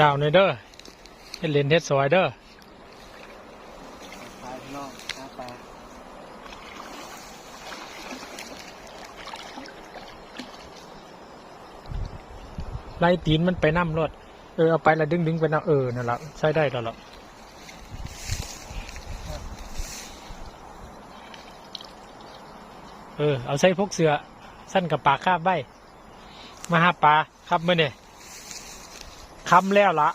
จ้าหน่อยเด้อเฮ็ดเลนเฮ็ดซอยเด้อปนองหาปไล่ตีนมันไปน้ำรถเออเอาไปแล้วดึงดึงไปน้ำเออนั่นละใช้ได้แล้วล่ะเออ เอาใส่พวกเสือสั้นกับปลาคาบใบมาหาปลาครับเมื่อเนี่ คำแล้วละ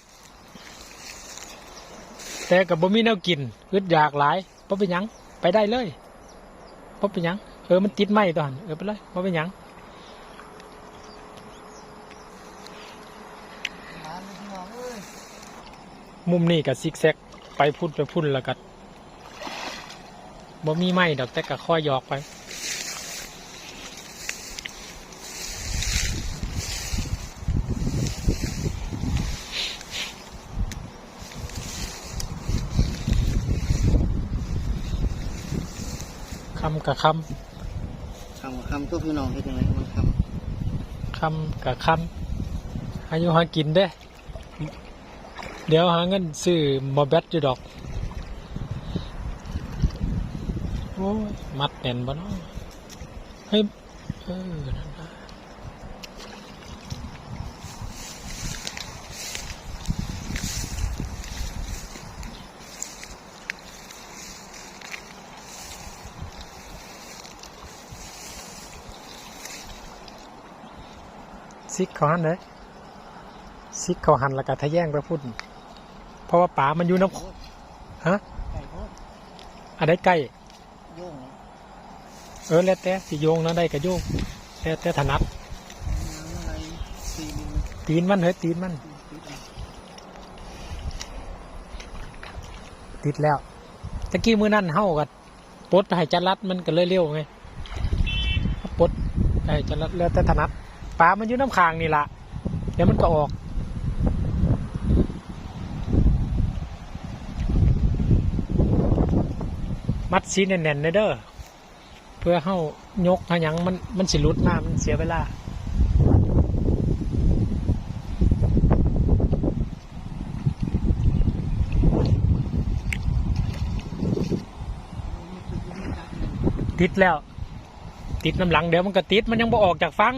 แต่กับบ่มีแนวกินอึดอยากหลายเพราะเป็นยังไปได้เลยเพราะเป็นยังเออมันติดไหมตอนเออไปเลยเพราะเป็นหยังหาพี่น้องมุมนี้กับซิกแซกไปพุ่นไปพุ่นแล้วก็บ่มีไหมดอกแต่ก็ค่อยหยอกไป กับคคำกับคำตัวพี่น้องเฮ็ดยังไงมันคำคำกับคำอายุหากินเด้ เดี๋ยวหาเงินซื้อมาแบตอยู่ดอกโอ้ยมัดแน่นบ่เนาะเฮ้ยเออ ซิกเขาหันเลยซิกเขาหันแล้วก็ทะแย่งไปพุ่นเพราะว่าป๋ามันอยู่ำน้ำฮะไก่โคตรอันใดใกล้โย่งนะเออแล้วแต่สิโยงนะได้ก็โยงแล้วแต่ถนัดน้ำอะไรสี่มิลตีนมันเฮ้ยตีนมันติดอะติดแล้วตะกี้มือนั่นเฮากับปลดให้จัดรัดมันก็เลยเร็วไงปลดให้จัดรัดแล้วแต่ถนัด ปลามันอยู่น้ำคางนี่ละเดี๋ยวมันก็ออก มัดซีแน่นๆเลยเด้อเพื่อเฮายกเฮายังมันมันสิลุดมามันเสียเวลาติดแล้ว ติดน้ำหลังเดี๋ยวมันก็ติดมันยังบ่ออกจากฟัง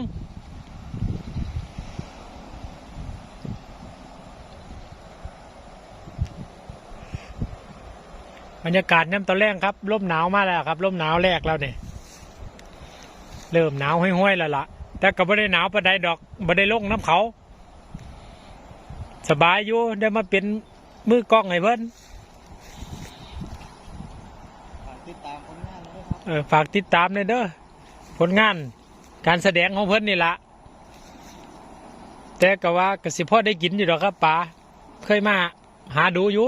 รรยากาศน้ำตอนแรกครับลมหนาวมาแล้วครับลมหนาวแรกแล้วเนี่ยเริ่มหนาวห้อยๆแล้วล่ะ แต่ก็ไม่ได้หนาวปานใดดอกไม่ได้ลงน้ำเขา สบายอยู่ได้มาเป็นมือกล้องไห้เพิ่นฝากติดตามผลงานเออฝากติดตามเลยเด้อผลงานการแสดงของเพิ่นนี่ละแต่ก็ว่ากสิพ่อได้กินอยู่ดอกครับป๋าเคยมาหาดูอยู่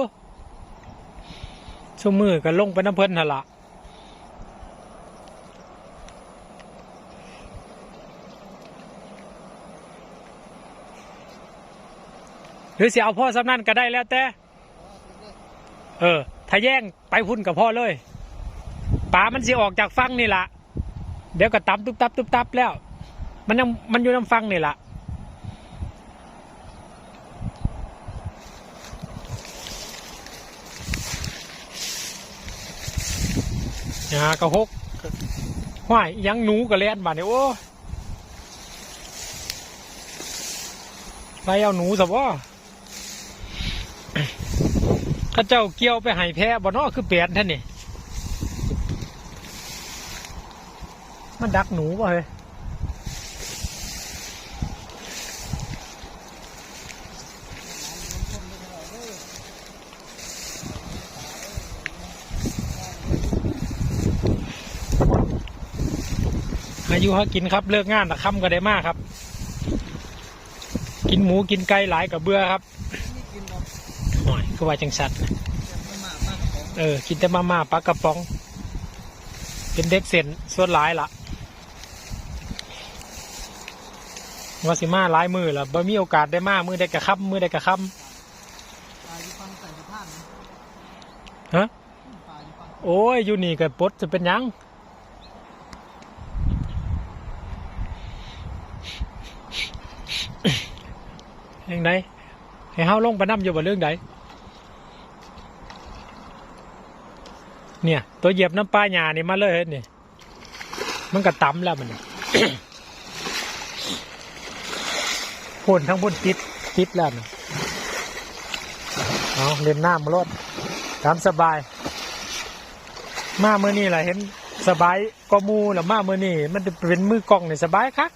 ชั่วมือก็ลงไปน้ำเพิ่นนั่นละหรือสิเอาพ่อสำนันก็ได้แล้วแต่ เออ ถ้าแย่งไปพุ่นกับพ่อเลยปลามันสิออกจากฟังนี่ละเดี๋ยวก็ตับตุ๊บตับตุ๊บตับแล้ว มันยังมันอยู่น้ำฟังนี่ละ หากระหกห้อยยังหนูกระเล่นบาดนี่โอ้ไปเอาหนูสับว่าข้าเจ้าเกี่ยวไปหายแพ้บ่นอคือเปลี่ยนท่านนี่มันดักหนูป่ะเฮ้ย อายุเขากินครับเลิกงานแต่ค่ำก็ได้มากครับ กินหมูกินไก่หลายกับเบื่อครับหน่อยคือว่าจังสัตว์เออกินแต่มาม่าปลากระป๋อง เป็นเด็กเส้นส่วนหลายละว่าสิมาหลายมือละบ่มีโอกาสได้มามือได้กระคับมือได้กระคับฮะโอ้ยอยู่นี่กับปดจะเป็นยัง ยังไงแหให้เฮาลงไปน้ำอยู่บ่เรื่องใดเนี่ย ตัวเหยียบน้ำปลาหยานี่มาเลยเฮ็ดนี่มันก็ต่ำแล้วมันพ่นทั้งบนติดติดแล้วนะเอาเล่นน้ำมาลดตามสบาย มาเมื่อนี้แหละเห็นสบายก็มูแล้วมาเมื่อนี้มันจะเป็นมือกล้องเนี่ยสบายคัก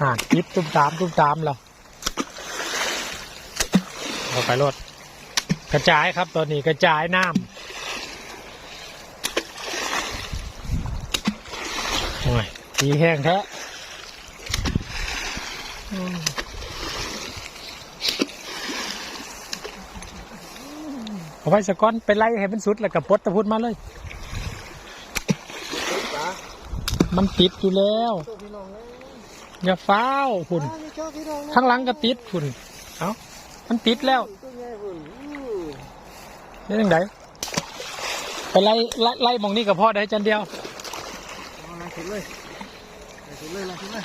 อ่าติดตุ้มตามตุ้มตามแล้วเอาไปรถกระจายครับตอนนี้กระจายน้ำโอ้ยทีแห้งแท้อืมเอาไว้สะก้อนไปไล่ให้มันสุดแล้วกับปดตะพุดมาเลย มันติดอยู่แล้ว องเลยอย่าฟ้าวคุณปลานี่เจ้าพี่น้องนะข้างหลังก็ติดคุณเอามันติดแล้วตัวใหญ่พุ่นอู้นี่ยังไงไปไล่ไล่ไล่หมองนี้กับพ่อได้จันเดียวเอาลงขึ้นเลยลงขึ้นเลยลงขึ้นเลย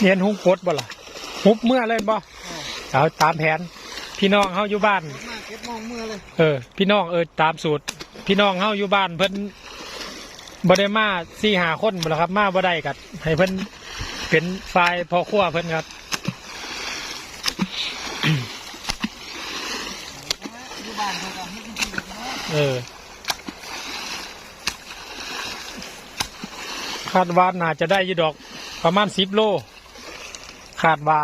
เรียนหุบกดบ่ล่ะหุบเมื่อเลยบ่เอาเอาตามแผน พี่น้องเฮาอยู่บ้านเก็บมาเก็บมองมือเลยเออ พี่น้องเออตามสูตร พี่น้องเฮาอยู่บ้านเพิ่นบ่ได้มาสี่หาคนบ่ล่ะครับ มาบ่ได้กัดให้เพิ่น เป็นฝ่ายพอครัวเพิ่นครับเออคาดว่าน่าจะได้ยี่ดอกประมาณสิบโลคาดว่า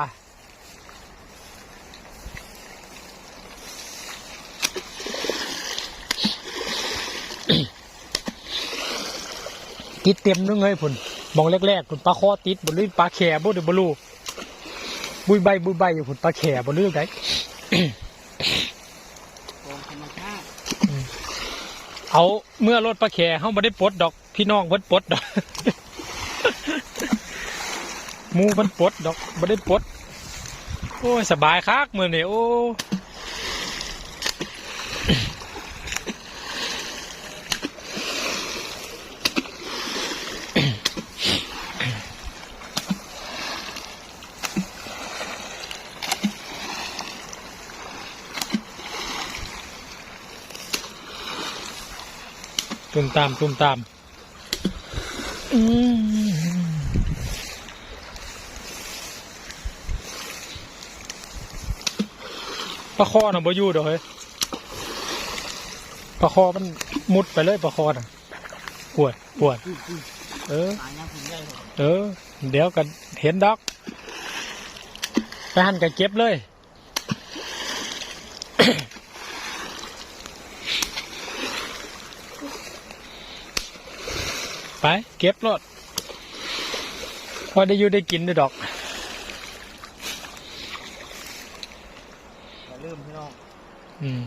ติดเต็มนึงเลยพุ่น มองแรกๆพุ่นปลาคอติดบนลื่นปลาแข่บ่เดบลูบุยใบบุยใบอยู่พุ่นปลาแข่บนลื่นไดของธรรมชาติเอาเมื่อรถปลาแข่เขาไม่ได้ปลดดอก พี่น้องเพิ่นปลดดอกมูเพิ่นปลดดอกไม่ได้ปลดโอ้ยสบายคักมือนี่โอ้ ตามตุ่มตามอืมปลาคอน่ะบ่อยู่ดอกเฮ้ยปลาคอมันมุดไปเลยปลาคอน่ะปวดปวด เออเลยเออ เดี๋ยวกันเห็นดอกไปหันกันเก็บเลย ไปเก็บรถพอได้อยู่ได้กินด้วยดอกอย่าลืมพี่น้องอืม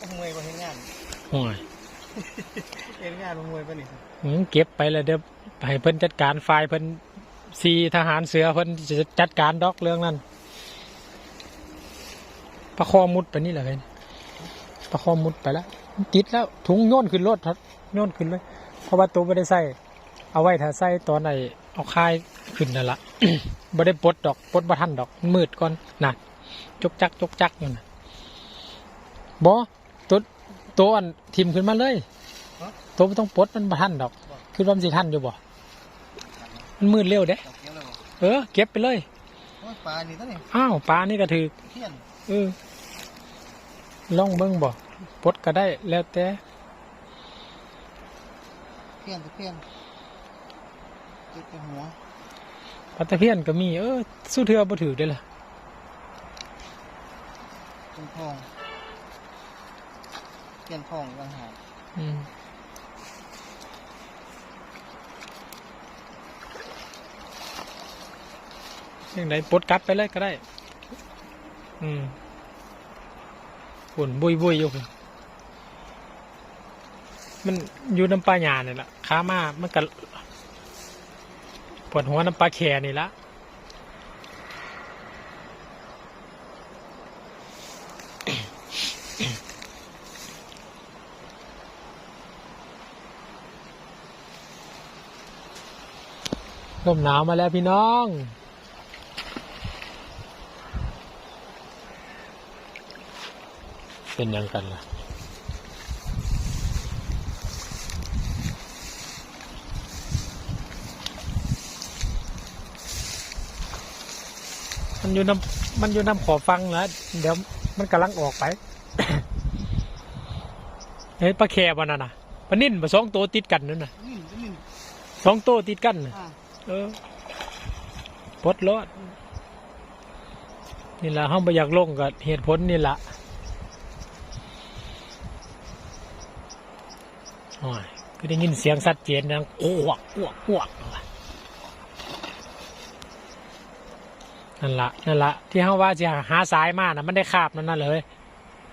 ต้องมวยมาเห็นงานโอ้ยเห็นงานมามวยปะนี่อืมเก็บไปแล้วเดี๋ยวให้เพิ่นจัดการไฟล์เพิ่นซีทหารเสือเพิ่นจะจัดการดอกเรื่องนั้นประคอมุดไปนี่แหละเพิ่นประคอมุดไปแล้วมัน ติดแล้วถุงโยนขึ้นรถครับโยนขึ้นเลย เพราะว่าตัวไม่ได้ใส่เอาไว้ถ้าใส่ตอนไหนเอาคายขึ้นนั่นละไม่ได้ปลดดอกปลดบ่ทันดอกมันมืดก่อนน่ะจกจักจกจักอยู่น่ะบอตัวตัวอันทิมขึ้นมาเลยตัวไม่ต้องปลดมันบ่ทันดอกคือว่ามันสิทันอยู่บ่มันมืดเร็วเด้ดอกเกี้ยวเลยบ่เออ เก็บไปเลยโอ้ยปลานี่ตัวนี้อ้าวปลานี่ก็ถือเพี้ยนเออลองเบิ่งบ่ ปลดก็ได้แล้วแต่เพี้ยนเพี้ยนเจ็บไปหัวปลาตะเพียนก็มี เออสู้เทือบ่ถือได้อล่ะจนทองเพี้ยนทองต่างหากอืมยังไงปลดกลับไปเลยก็ได้ อืม ฝุ่นบุยบุยอยู่มันอยู่น้ำปลาหยาเนี่ยละขามามันก็ปวดหัวน้ำปลาแคนี่ละลมหนาวมาแล้วพี่น้อง เป็นหยังกันล่ะมันอยู่น้ำมันอยู่น้ำขอฟังแล้วเดี๋ยวมันกำลังออกไปเฮ้ยปลาแคบวันนั้นน่ะปลานิ่นมาสองตัวติดกันนั่นน่ะนี่นี่สองตัวติดกันน่ะอ่าเออปลดรอดนี่แหละห้องไปอยากลงกับเหตุผลนี่แหละ โอ้ยก็ได้ยินเสียงสัดเจนนะโอ้วกอ้วกอ้วกนั่นละนั่นละที่เขาว่าจะหาสายมานะมันได้คาบนั่นน่ะเลย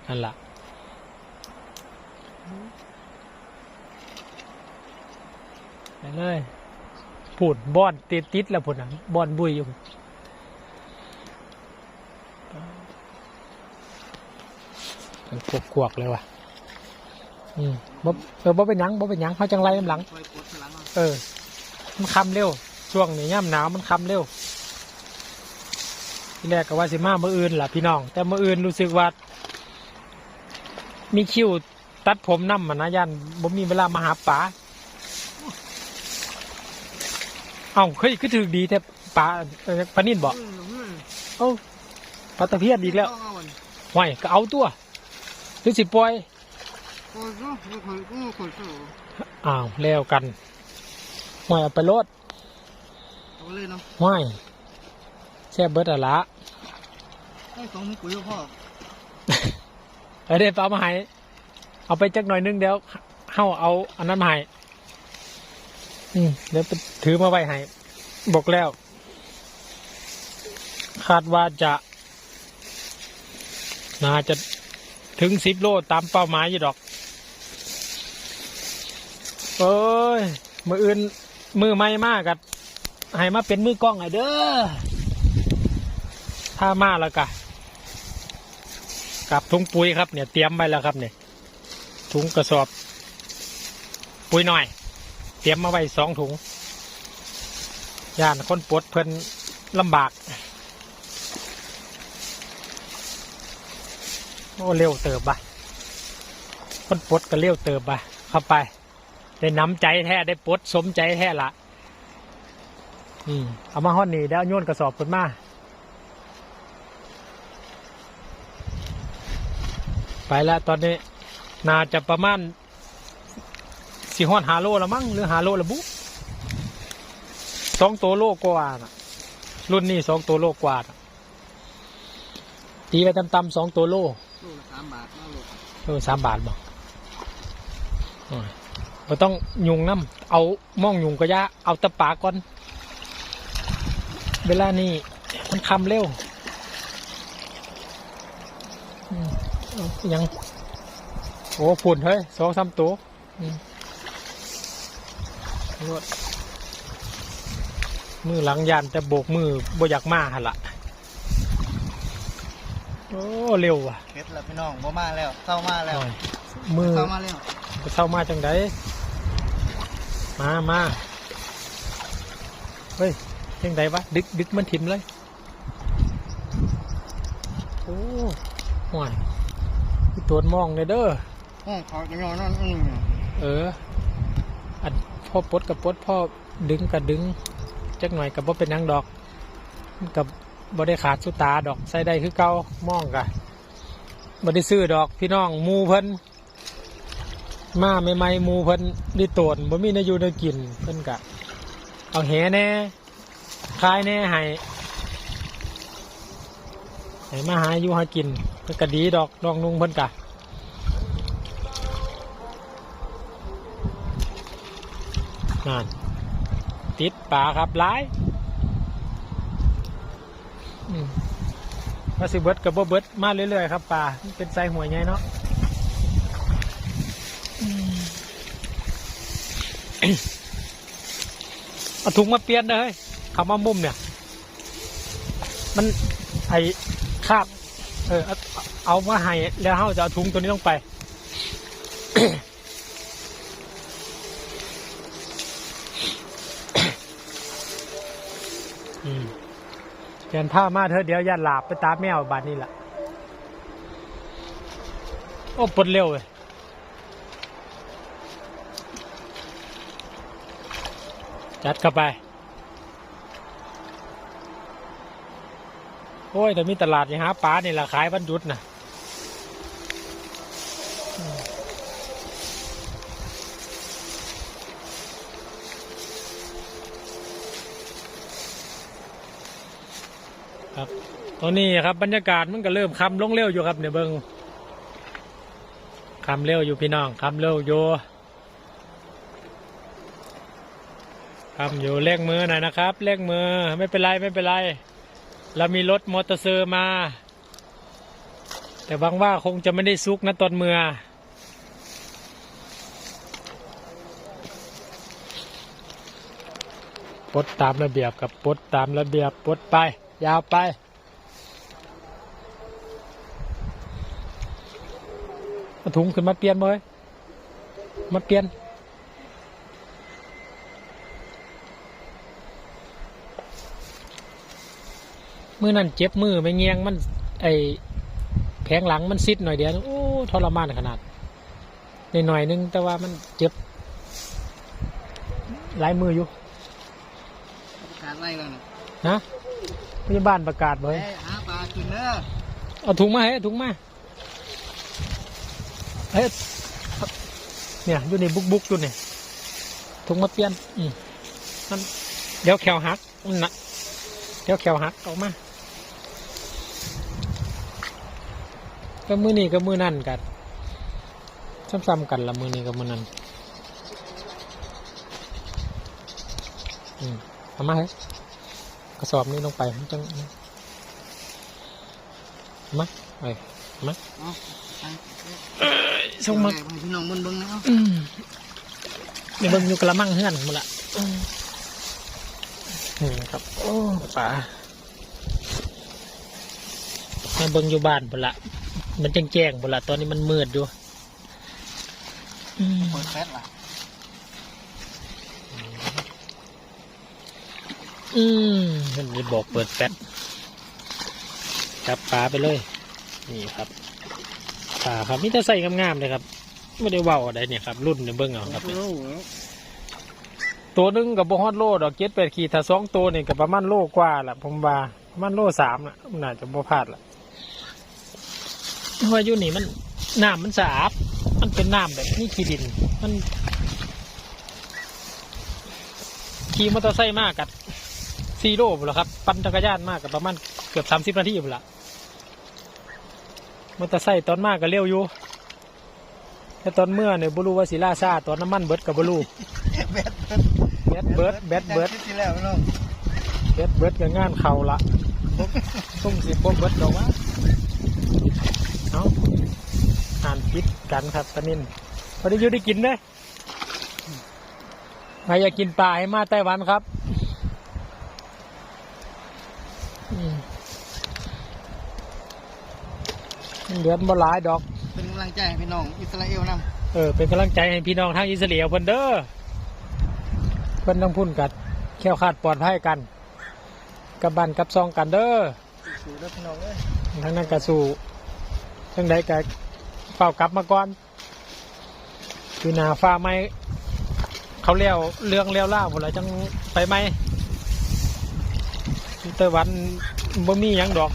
นั่นละไปเลยพูดบอนติดติดแล้วพูดนะบอนบุยอยู่มันกวกๆเลยว่ะ อืมบ่เออบ่เป็นหยังบ่เป็นหยังเขาจังไรน้ำหลังคอยกดข้างหลังเอาเออ มันคำเร็ว ช่วงนี้ย่ำหนาวมันคำเร็ว ที่แรกก็ว่าสิมาเมื่ออื่นล่ะพี่น้อง แต่เมื่ออื่นรู้สึกว่า มีคิวตัดผมน้ำมันนะยันบ่มีเวลามาหาป๋าเอ้าเฮ้ยก็ถือดีแต่ป๋าเอ่อปานินบอกอืมอืมเอ้าปลาตะเพียนอีกแล้ว เอาเอาอันห่วยก็เอาตัวหรือสิปล่อยโอ้ยก็ไม่ค่อยก็ไม่ค่อยสู้อ้าวแล้วกันห่วยเอาไปโลดเอาเลยเนาะห่วยแช่เบิดอะละไอ้ของมึงปุ๋ยพ่อเออเดี๋ยวเอามาให้เอาไปจักหน่อยนึงเดี๋ยวเฮาเอาอันนั้นมาให้อืมเดี๋ยวไปถือมาไว้ให้บอกแล้ว คาดว่าจะน่าจะถึงสิบโลตามเป้าหมายอยู่ดอก เอ้ย มืออื่น มือไม่มากกัให้มาเป็นมือกล้องไอเด้อ ถ้ามาแล้วกะกับถุงปุ๋ยครับเนี่ยเตรียมไว้แล้วครับเนี่ยถุงกระสอบ ปุ๋ยหน่อย เตรียมมาไว้สองถุงย่านคนปวดเพลินลำบากโอ้เร็วเติบบ่ะคนปวดก็เร็วเติบบ่ะเข้าไป ได้น้ำใจแท้ได้ปวดสมใจแท้ละอืมเอามาห้อนนี่แล้วโยนกระสอบขึ้นมาไปแล้วตอนนี้น่าจะประมาณสี่ห้อนหาโลละมั้งหรือหาโลละบุสองตัวโลกว่าน่ะรุ่นนี้สองตัวโลกว่าน่ะตีไปตำๆสองตัวโลลูกละสามบาทเอาลูกเออสามบาทบอก เราต้องยุงน้ำเอาม่องยุงก็ยะเอาตะปาก่อน เวลานี้มันคำเร็วอืมเอายัง โอ้ฝุ่นเฮ้ยสองสามตัวอืมรวดมือหลังยานจะโบกมือบ่อยากมาหันละโอ้เร็วว่ะเฮ็ดแล้วพี่น้องบ่มาแล้วเข้ามาแล้วโอ้ยมือเข้ามาแล้วไปเข้ามาจังได มามาเฮ้ยจังไดวะ ดึกดึกมันถิ่มเลย โอ้ห่วยพี่ตัวมองเลยเด้อห้องเขาจะนอนนั่นอืมเออ อันพ่อปลดกับปลดพ่อดึงกับดึง จักหน่อยกับบ่เป็นหยังดอกมันกับบ่ได้ขาดสุตาดอกใส่ได้คือเก่ามองกะบ่ได้ซื้อดอกพี่น้องหมูเพิ่น มาใหม่ๆหมูเพิ่นดิโตนบ่มีนอยู่นกินเพิ่นกะ เอาแหแน่คลายแน่ให้ให้มาหาอยู่หากินเพิ่นก็ดีดอกดองนุ่งเพิ่นกะนั่นติดป่าครับหลายมาสิเบิดกับบ่เบิดมาเรื่อยๆครับป่าเป็นไซหัวใหญ่เนาะ เอาถุงมาเปลี่ยนเลยคำว่ามุมเนี่ย มันไอคาบ เออ เอาเอามาให้แล้วเขาจะเอาถุงตัวนี้ลงไปเปลี่ยนผ้ามาเถอเดี๋ยวยันหลาบไปตามแมวบานนี่แหละอ้ปดเร็วเลย จัดเข้าไป โอ้ย แต่มีตลาดยังหาปลาเนี่แหละขายวันหยุดนะครับตอนนี้ครับบรรยากาศมันก็เริ่มคำลงเร็วอยู่ครับเนี่ยเบิงคำเร็วอยู่พี่น้องคำเร็วอยู่ คำอยู่เร่งมือหน่อยนะครับเร่งมือไม่เป็นไรไม่เป็นไร เรามีรถมอเตอร์ไซค์มา แต่หวังว่าคงจะไม่ได้ซุกนะตอนเมือปลดตามระเบียบกับปลดตามระเบียบปลดไป ยาวไปเอาถุงขึ้นมาเปลี่ยนเลยมาเปลี่ยน มือนั่นเจ็บมือไม่เงียงมัน ไอแผงหลังมันซิดหน่อยเดียวโอ้ทรมานขนาดในหน่อยๆนึง แต่ว่ามันเจ็บหลายมืออยู่ประกาศไล่แล้วนะนะพยาบาลประกาศเลเฮ้ยยหาปลากินเด้อเอาถุงมาให้เอาถุงมาเฮ้ยเนี่ยอยู่ในบุกบุกๆอยู่เนี่ยถุงมาเปลี่ยนอืมมันเดี๋ยวแขวหักมันนะเดี๋ยวแขวหักออกมา ก็มือนี้ก็มือนั่นกันซ้ำๆกันละมือนี้กับมือนั่นอืมเอามาให้กระสอบนี้ลงไปมันจังเอามาไปเอามาเอาไปส่งมาเดี๋ยวให้พี่น้องเบิ่งเบิ่งนะเอาอืมเดี๋ยวเบิ่งอยู่กระมังเฮือนหมดละอืมนี่ครับโอ้ป่ามาเบิ่งอยู่บ้านหมดละ มันแจ้งแจ้งหมดละตอนนี้มันมืดอยู่อืมเปิดแฟลชล่ะอืมมันจะบอกเปิดแฟตจับปลาไปเลย นี่ครับปลาครับนี่จะใส่งามๆเลยครับไม่ได้เว่าอะไรเนี่ยครับ รุ่นเนี่ยเบิ่งเอาครับโอ้โหตัวหนึงกับบฮอดโลดอกเจ็ดแปดขีดถ้าสองตัวนี่กับประมาณโลกว่าละผมว่าประมาณโลสามละมันน่าจะบ่พลาดละ เพราะว่าอยู่นี่มันน้ำมันสะอาดมันเป็นน้ำแบบนี่ขี้ดิน มันขี่มอเตอร์ไซค์มากกับซีโร่บุนละครับ ปั่นจักรยานมากกับประมาณเกือบสามสิบนาทีบุนละมอเตอร์ไซค์ตอนมากก็เร็วอยู่แต่ตอนเมื่อเนี่ยบุรูว่าสิล่าซาตอนน้ำมันเบิดกับบุรูแบตเบิดแบดเบิดแบดเบิดแบตที่แล้วพี่น้องเบิดเบิดกับงานเข่าละตุ้มสิบ่เบิดดอกว่า เอาอ่านคิดกันครับตะนินพอได้อยู่ได้กินเด้ใครอยากกินปลาให้มาไต้หวันครับอืมเดือนบ่หลายดอก เป็นกำลังใจให้พี่น้องอิสราเอลนำเออ เป็นกำลังใจให้พี่น้องทางอิสราเอลเพิ่นเด้อเพิ่นต้องพุ่นกัดแค่วคลาดปลอดภัยกัน กับบันกับซองกันเด้อสู่เด้อพี่น้องเอ้ยทั้งนั้นกระสู่ ทั้งใดกะเฝ้ากลับมาก่อนคือนาฟ้าไม่เขาเลี้ยวเรื่องเลี้ยวล่าหมดแล้วจังไปไหมอยู่ไต้หวันบ่มียังดอก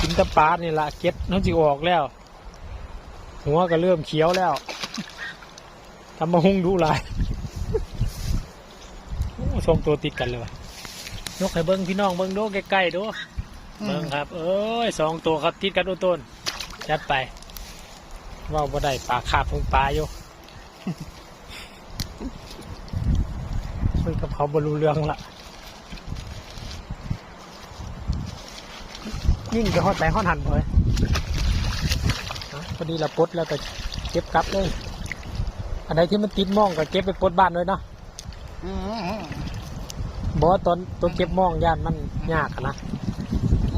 กินตะปลานี่ละเก็ดน้องจิออกแล้ว หัวก็เริ่มเขียวแล้วทำมาหุงดูลายโอ้สองตัวติดกันเลยวะยกให้เบิ้งพี่น้องเบิ้งดูใกล้ๆดู เบิ่งครับ เอ้ยสองตัวครับติดกันอุต้นจัดไปเว่าบ่ได้ปลาคาบของปลาอยู่คุยกับเขาบรู้เรื่องละยิ่งจะฮอดไปฮอดหันเลยพอดีเราปลดแล้วก็เก็บกลับเลยอันไหนที่มันติดหมองก็เก็บไปปลดบ้านเลยเนาะอืมบอกว่าตอนตัวเก็บหมองย่านมันยากอะนะ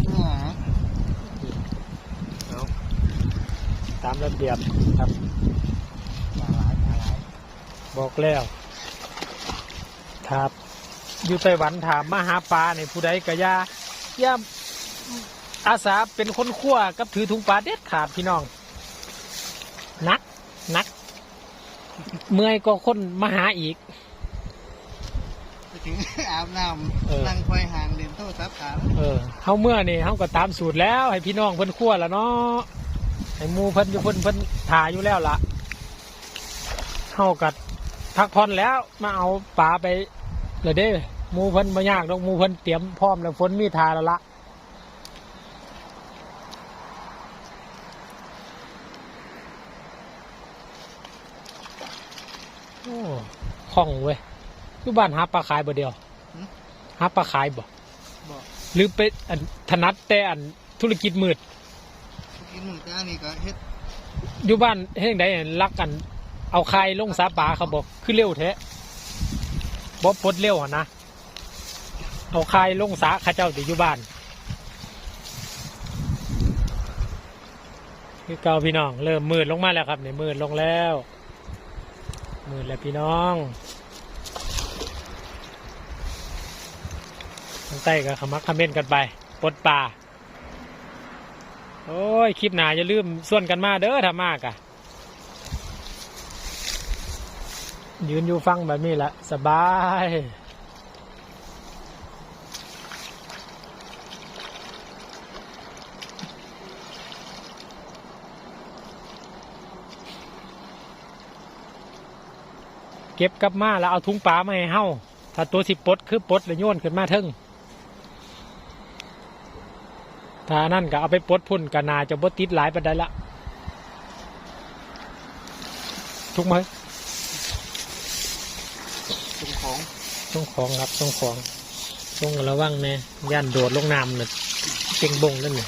อืม ตามระเบียบครับปลาหลายปลาหลายบอกแล้วถ้าอยู่ไต้หวันถามมาหาปลาเนี่ยผู้ใดก็อย่าอย่าอาสาเป็นคนขั้วกับถือถุงปลาเด็ดขาดพี่น้อง นักนัก เมื่อยก็คนมาหาอีกไปถึงอาบน้เออำนั่งควายห่างเดินโทรศัพท์ถามเออเฮาเมื่อนี่เฮาก็ตามสูตรแล้ว ให้พี่น้องเพิ่นคั่วแล้วเนาะ ให้หมูเพิ่นอยู่เพิ่นเพิ่นถ่ายอยู่แล้วล่ะเฮากัดพักผ่อนแล้วมาเอาปลาไปเลยเด้หมูเพิ่นบ่ยากดอกหมูเพิ่นเตรียมพร้อมแล้วฝนมีทาแล้วละโอ้คล่องเว้ยอยู่บ้านหาปลาขายบ่เดียวหาปลาขายบ่บอกหรือไปอันถนัดแต่อันธุรกิจมืด กินหมูจ้านี่ก็เฮ็ดอยู่บ้านเฮงใดอันรักกัน เอาคายลงสาปลาเขาบอกคือเร็วแท้บ่ปดเร็วอะนะเอาคายลงสาเข้าเจ้าติอยู่บ้าน คือเก่าพี่น้อง เริ่มมืดลงมาแล้วครับเนี่ยมืดลงแล้วมืดแล้วพี่น้องทางใต้ก็ขมักขม้นกันไปปลดป่า โอ้ย คลิปหนาอย่าลืมส่วนกันมาเด้อถ้ามากอะยืนอยู่ฟังแบบนี้ละสบายเก็บกลับมาแล้วเอาถุงปลามาให้เฮาถ้าตัวสิปดคือปดแล้วโยนขึ้นมาเทิง ถ้านั่นก็เอาไปปลดพุ่นก็นาจะบดติดหลายปันไดละทุกไหมส่งของต้องของครับต้องของต้องระวังแน่ย่านโดดลงน้ำน่ะเก่งบงนั่นนี่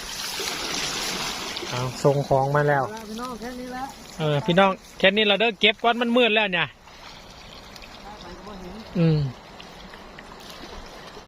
เอาส่งของมาแล้วเอาละพี่น้องแค่นี้ละเออพี่น้องแค่นี้เราเด้อเก็บก่อนมันมืดแล้วเนี่ยไปก็บ่เห็นอืม